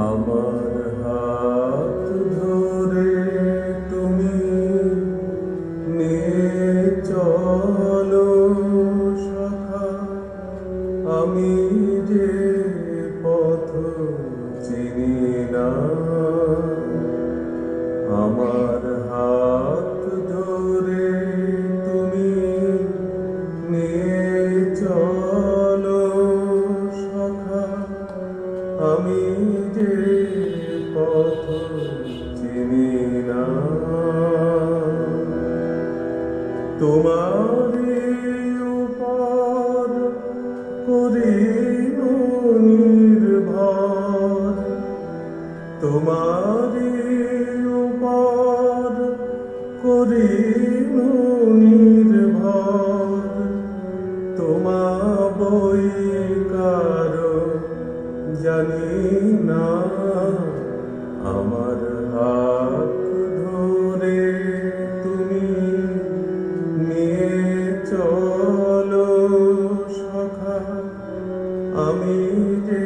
আমার হাত ধরে তুমি নিয়ে চলো সখা আমি যে পথ চিনি না আমার আমি যে পথ চিনি না। তোমারই উপর করিব নির্ভর তোমারই উপর করিব নির্ভর তোমা বই জানি না আমার হাত ধরে তুমি নিয়ে চলো সখা। আমি যে